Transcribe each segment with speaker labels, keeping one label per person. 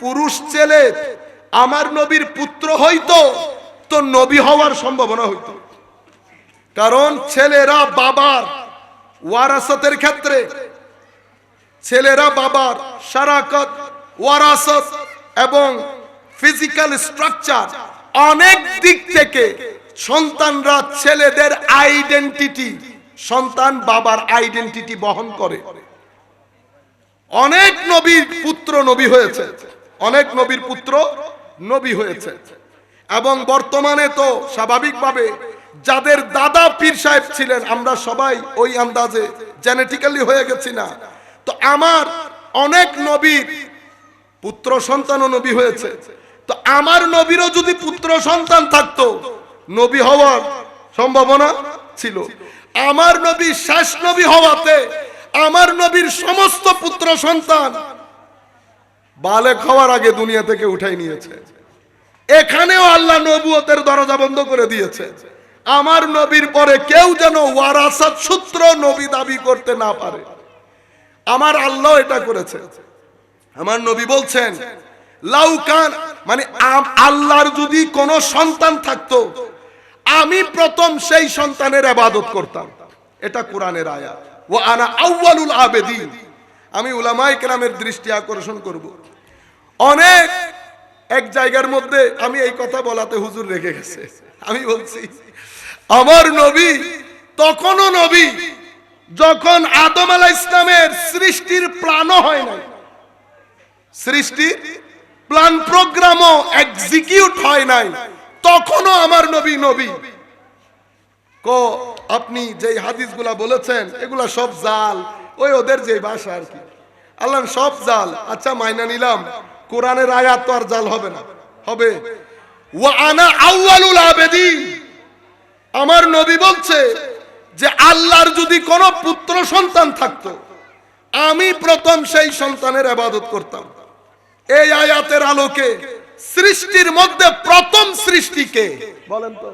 Speaker 1: পুরুষ ছেলে, আমার নবীর পুত্র হইতো, তো নবী হওয়ার সম্ভাবনা হইতো। কারণ ছেলেরা বাবার ওয়ারাসতের ক্ষেত্রে, ছেলেরা বাবার সারাকত, ওয়ারাসত এবং ফিজিক্যাল স্ট্রাকচার অনেক দিক থেকে সন্তানরা ছেলেদের আইডেন্টিটি, সন্তান বাবার আইডেন্টিটি বহন করে। অনেক নবীর পুত্র নবী হয়েছে। অনেক নবীর পুত্র নবী হয়েছে। এবং বর্তমানে তো স্বাভাবিকভাবে যাদের দাদা পীর সাহেব ছিলেন, আমরা সবাই ওই আন্দাজে জেনেটিক্যালি হয়ে গেছি না। তো আমার অনেক নবীর পুত্র সন্তানও নবী হয়েছে। তো আমার নবীরও যদি পুত্র সন্তান থাকতো, নবী হওয়ার সম্ভাবনা ছিল। আমার নবী শেষ নবী হওয়াতে, আমার নবীর সমস্ত পুত্র সন্তান বালেক হওয়ার আগে দুনিয়া থেকে উঠাই নিয়েছে। এখানেও আল্লাহ নবুয়তের দরজা বন্ধ করে দিয়েছে। আমার নবীর পরে কেউ যেন ওয়ারাসাত সূত্র নবী দাবি করতে না পারে। আমার আল্লাহ এটা করেছে। আমার নবী বলছেন লাউকান মানে আল্লাহর যদি কোনো সন্তান থাকতো, আমি প্রথম সেই সন্তানের আবাদত করতাম। এটা কোরআনের আয়াত। ও আনা আউয়ালুল আবেদিন। আমি উলামাই কেরামের দৃষ্টি আকর্ষণ করব। অনেক এক জায়গার মধ্যে আমি এই কথা বলাতে হুজুর রেখে গেছে। আমি বলছি, আমার নবী, তখনও নবী, যখন আদম আলাহ ইসলামের সৃষ্টির প্ল্যানও হয় নাই, সৃষ্টির প্ল্যান প্রোগ্রামও এক্সিকিউট হয় নাই, তখনও আমার নবী নবী। ক, আপনি যে হাদিসগুলা বলেছেন, এগুলা সব জাল। ওই ওদের যে ভাষা আর কি। আল্লাহ সব জাল। আচ্ছা মাইনা নিলাম। কোরআনের আয়াত তো আর জাল হবে না। হবে। আমার নবী বলছে যে আল্লাহর যদি কোনো পুত্র সন্তান থাকতো, আমি প্রথম সেই সন্তানের আবাদত করতাম। এই আয়াতের আলোকে সৃষ্টির মধ্যে প্রথম সৃষ্টিকে বলেন তো।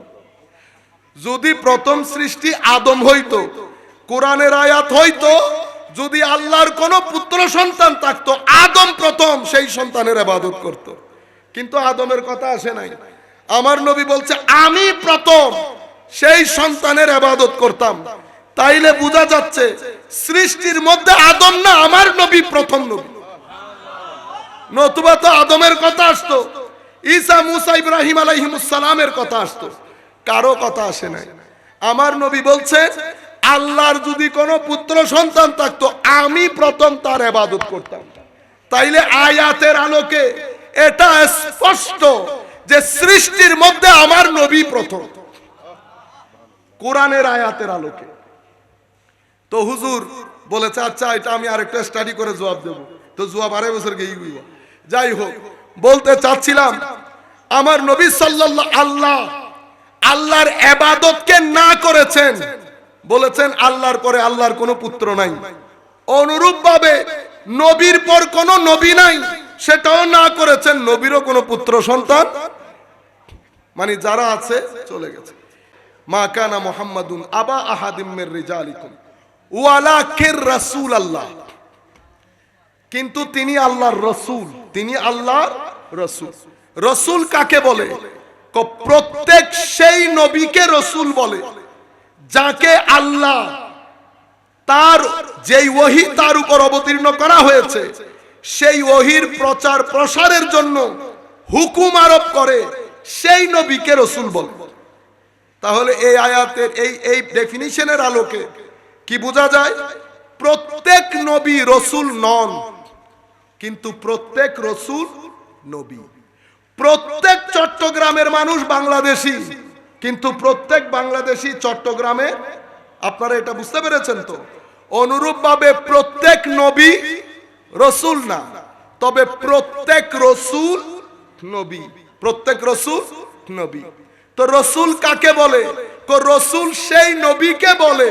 Speaker 1: যদি প্রথম সৃষ্টি আদম হইতো, কোরআনের আয়াত হইতো যদি আল্লাহর কোন পুত্র সন্তান থাকতো, আদম প্রথম সেই সন্তানের আবাদত করত। কিন্তু আদমের কথা আসে নাই। আমার নবী বলছে, আমি প্রথম সেই সন্তানের আবাদত করতাম। তাইলে বোঝা যাচ্ছে, সৃষ্টির মধ্যে আদম না, আমার নবী প্রথম নবী। নতুবা তো আদমের কথা আসতো, ঈসা মুসা ইব্রাহিম আলাইহিমুসালামের কথা আসতো। কারও কথা আসে নাই। আমার নবী বলছে আল্লাহর যদি কোনো পুত্র সন্তান থাকতো, আমি প্রথম তার এবাদত করতাম। তাইলে আয়াতের আলোকে এটা স্পষ্ট যে সৃষ্টির মধ্যে আমার নবী প্রথম। কোরআনের আয়াতের আলোকে। তো হুজুর বলেছে আচ্ছা এটা আমি আরেকটা স্টাডি করে জবাব দেব। তো জবাব আড়াই বছর গিয়ে যাই হোক, বলতে চাচ্ছিলাম, আমার নবী সাল্লাল্লাহ আল্লাহ, আল্লাহর এবাদতকে না করেছেন বলেছেন, আল্লাহর পরে আল্লাহর কোনো পুত্র নাই। অনুরূপ ভাবে নবীর পর কোনো নবী নাই, সেটাও না করেছেন, নবীরও কোনো পুত্র সন্তান মানে যারা আছে, চলে গেছে। মা কানা মোহাম্মদুন আবা আহাদিমের রিজালিকুম। ওয়ালাকির রাসূল আল্লাহ কিন্তু তিনি আল্লাহর রসুল, তিনি আল্লাহর রসুল। রসুল কাকে বলে? প্রত্যেক সেই নবীকে রসুল বলে। যাকে আল্লাহ তার যেই ওহি তার উপর অবতীর্ণ করা হয়েছে, সেই ওহির প্রচার প্রসারের জন্য হুকুম আরোপ করে সেই নবীকে রসুল বলে। তাহলে এই আয়াতের, এই এই ডেফিনিশনের আলোকে কি বোঝা যায়? প্রত্যেক নবী রসুল নন, কিন্তু প্রত্যেক রসুল নবী। প্রত্যেক চট্টগ্রামের মানুষ বাংলাদেশি। কিন্তু প্রত্যেক বাংলাদেশি চট্টগ্রামে, আপনারা এটা বুঝতে পেরেছেন তো, অনুরূপভাবে প্রত্যেক নবী রসুল না, তবে প্রত্যেক রসুল নবী, প্রত্যেক রসুল নবী। তো রসুল কাকে বলে? রসুল সেই নবীকে বলে,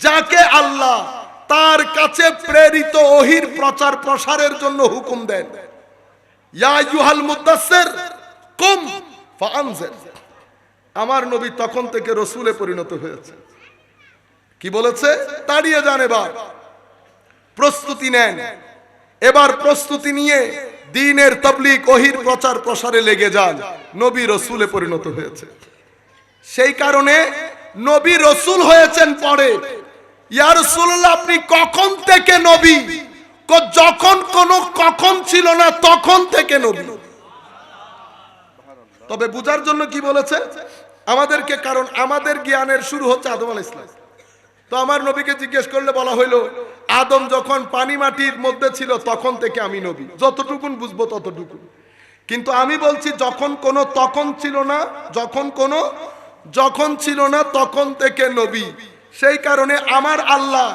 Speaker 1: যাকে আল্লাহ তার কাছে প্রেরিত ওহির প্রচার প্রসারের জন্য হুকুম দেন। ইয়া ইউহাল মুদাসসির কুম ফাআনজির। আমার নবী তখন থেকে রসুলে পরিণত হয়েছে। কি বলেছে? তাড়িয়ে যান এবার। প্রস্তুতি নেন। এবার প্রস্তুতি নিয়ে দিনের তবলিক ওহির প্রচার প্রসারে লেগে যান। নবী রসুলে পরিণত হয়েছে। সেই কারণে নবী রসুল হয়েছেন পরে। ইয়া রাসূলুল্লাহ, আপনি কখন থেকে নবী? যখন কোন কখন ছিল না, তখন থেকে নবী। তবে বুঝার জন্য কি বলেছে? আমাদেরকে কারণ আমাদের জ্ঞানের শুরু হচ্ছে আদম আলাইহিস ইসলাম তো আমার নবীকে জিজ্ঞেস করলে বলা হইল, আদম যখন পানি মাটির মধ্যে ছিল, তখন থেকে আমি নবী। যতটুকুন বুঝব ততটুকু কিন্তু আমি বলছি, যখন কোনো তখন ছিল না, যখন কোনো যখন ছিল না, তখন থেকে নবী। সেই কারণে আমার আল্লাহ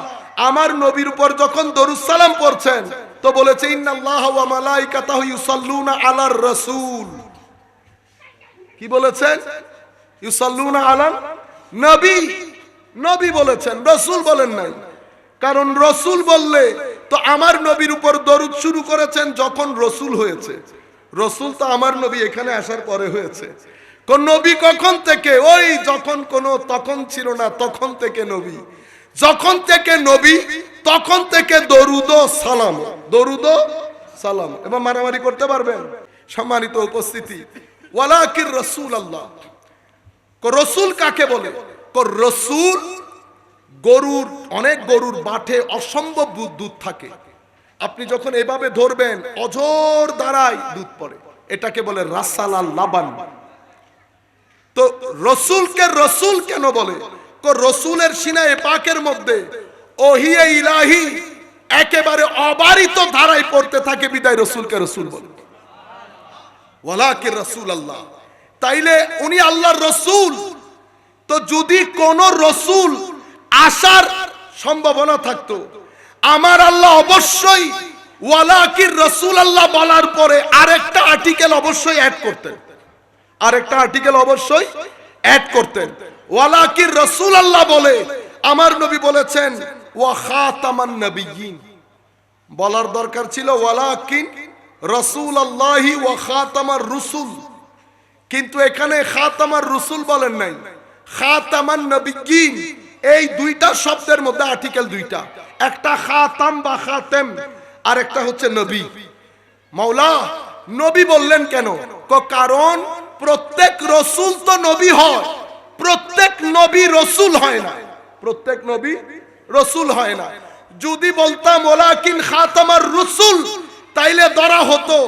Speaker 1: আমার নবীর উপর যখন দরুদ সালাম পড়ছেন, তো বলেছে আলার রাসূল। কি বলেছেন? আলান নবী। নবী বলেছেন, রসুল বলেন নাই। কারণ রসুল বললে তো আমার নবীর উপর দরুদ শুরু করেছেন যখন রসুল হয়েছে। রসুল তো আমার নবী এখানে আসার পরে হয়েছে। কোন নবী কখন থেকে? ওই যখন কোন, তখন ছিল না, তখন থেকে নবী। যখন থেকে নবী, তখন থেকে দরুদ সালাম। দরুদ সালাম। এবার মারামারি করতে পারবেন? সম্মানিত উপস্থিতি। ওয়ালাকির রসুল আল্লাহ রসুল কাকে বলে? রসুল গরুর, অনেক গরুর বাঠে অসম্ভব দুধ থাকে। আপনি যখন এভাবে ধরবেন অজর দ্বারাই দুধ পড়ে। এটাকে বলে রাসালাল লাবান। তো রসুলকে রসুল কেন বলে? রসুলের সিনায় পাকের মধ্যে ওহিয়ে ইলাহি একেবারে অবারিত ধারায় পড়তে থাকে বিদায় রসুলকে রসুল বলে। ওয়ালাকে রসুল আল্লাহ তাইলে উনি আল্লাহর রসুল। তো যদি কোন রসুল আসার সম্ভাবনা থাকতো, আমার আল্লাহ অবশ্যই ওয়ালাকির রসুল আল্লাহ বলার পরে আরেকটা আর্টিকেল অবশ্যই অ্যাড করতেন। আরেকটা আর্টিকেল অবশ্যই অ্যাড করতেন। ওয়ালাকির রসুল আল্লাহ বলে, আমার নবী বলেছেন, ওয়া খাতামান বলার দরকার ছিল, ওয়ালাকিন রসুল আল্লাহি ওয়া খাতামার রসুল। কিন্তু এখানে খাতামার রসুল বলেন নাই। খাতামান নবিয়্যিন এই দুইটা শব্দের মধ্যে আর্টিকেল দুইটা। একটা খাতাম বা খাতেম আর একটা হচ্ছে নবী। মাওলা, নবী বললেন কেন? কারণ প্রত্যেক রসুল তো নবী হয়, প্রত্যেক নবী রসুল হয় না। প্রত্যেক নবী রসুল হয় না। যদি বলতাম, ওলাকিন খাতামার রসুল তাইলে ধরা হতো।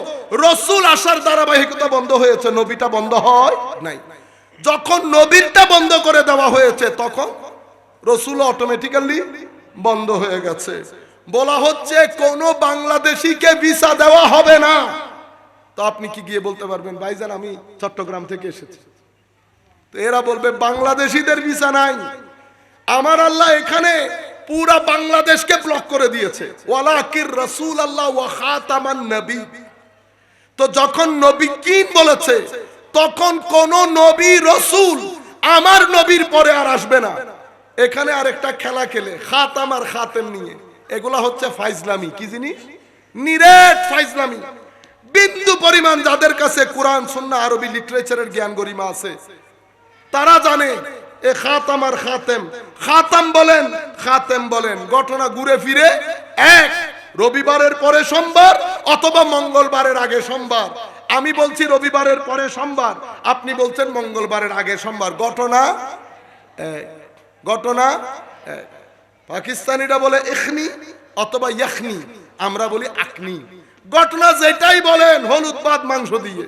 Speaker 1: রসুল আসার ধারাবাহিকতা বন্ধ হয়েছে, নবীটা বন্ধ হয় নাই। যখন নবীরটা বন্ধ করে দেওয়া হয়েছে, তখন রসুল অটোমেটিক্যালি বন্ধ হয়ে গেছে। বলা হচ্ছে, কোন বাংলাদেশিকে ভিসা দেওয়া হবে না। তো আপনি কি গিয়ে বলতে পারবেন, ভাইজান, আমি চট্টগ্রাম থেকে এসেছি। তো এরা বলবে, বাংলাদেশিদের ভিসা নাই। আমার আল্লাহ এখানে পুরা বাংলাদেশকে ব্লক করে দিয়েছে। ওয়ালাকির রসুল আল্লাহ ওয়া খাতামান নবী। তো যখন নবী কি বলেছে, তখন কোন নবী রসুল আমার নবীর পরে আর আসবে না। এখানে আরেকটা খেলা খেলে, খাতাম আর খাতেম নিয়ে। এগুলা হচ্ছে ফাইজলামি, কি জিনিস? নিরেট ফাইজলামি। বিন্দু পরিমাণ যাদের কাছে কোরআন, সুন্নাহ, আরবি লিটারেচারের জ্ঞান গরিমা আছে, তারা জানে এ খাতাম আর খাতেম খাতাম বলেন, খাতেম বলেন ঘটনা ঘুরে ফিরে, এক, রবিবারের পরে সোমবার অথবা মঙ্গলবারের আগে সোমবার আমি বলছি রবিবারের পরে সোমবার, আপনি বলছেন মঙ্গলবারের আগে সোমবার ঘটনা। ঘটনা। পাকিস্তানিরা বলে এখনি অথবা ইয়াখনি, আমরা বলি আকনি ঘটনা যেটাই বলেন, হলুদ ভাত মাংস দিয়ে